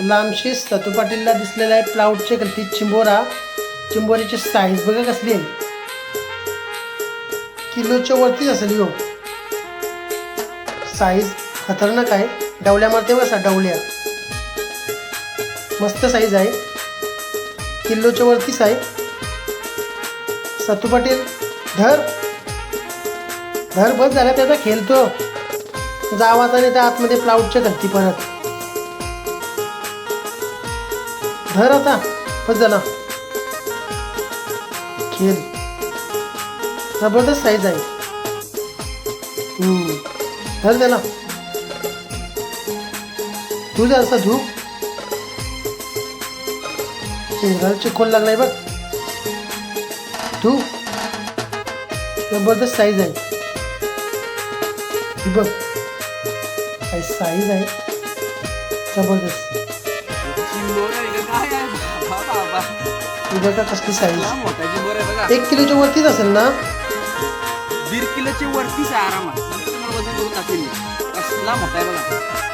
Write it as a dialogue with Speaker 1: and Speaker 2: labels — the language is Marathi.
Speaker 1: लांबशी सतू पाटीलला दिसलेला आहे प्लाउडचे गलती चिंबोरा. चिंबोरीची साईज बघा कसली किलोच्या वरतीच असेल यो हो. साईज खतरनाक आहे. डवल्या मारते बसा डवल्या. मस्त साईज आहे. किलोच्या वरतीच आहे. सतू पाटील धर. धर बस झाला त्याचा खेळतो. जावाचा नाही त्या आतमध्ये प्लाउडच्या घालती परत. धर आता. बस झाला खेळ. जबरदस्त साईज आहे. हम्म. धर त्याला. तू जा असा धू. चेहऱ्याला चिखोल लागलाय बघ. तू जबरदस्त साईज आहे. बघ. काय साईज आहे. जबरदस्त.
Speaker 2: काय आहे. बाबा बाबा
Speaker 1: बघा कसली साईज
Speaker 2: आहे बघा
Speaker 1: एक किलोच्या वरतीच असेल ना?
Speaker 2: दीड किलोची वरतीच आहे आरामात. नंतर तुम्हाला वजन करून दाखवेल मी. कसला मोठा आहे बघा.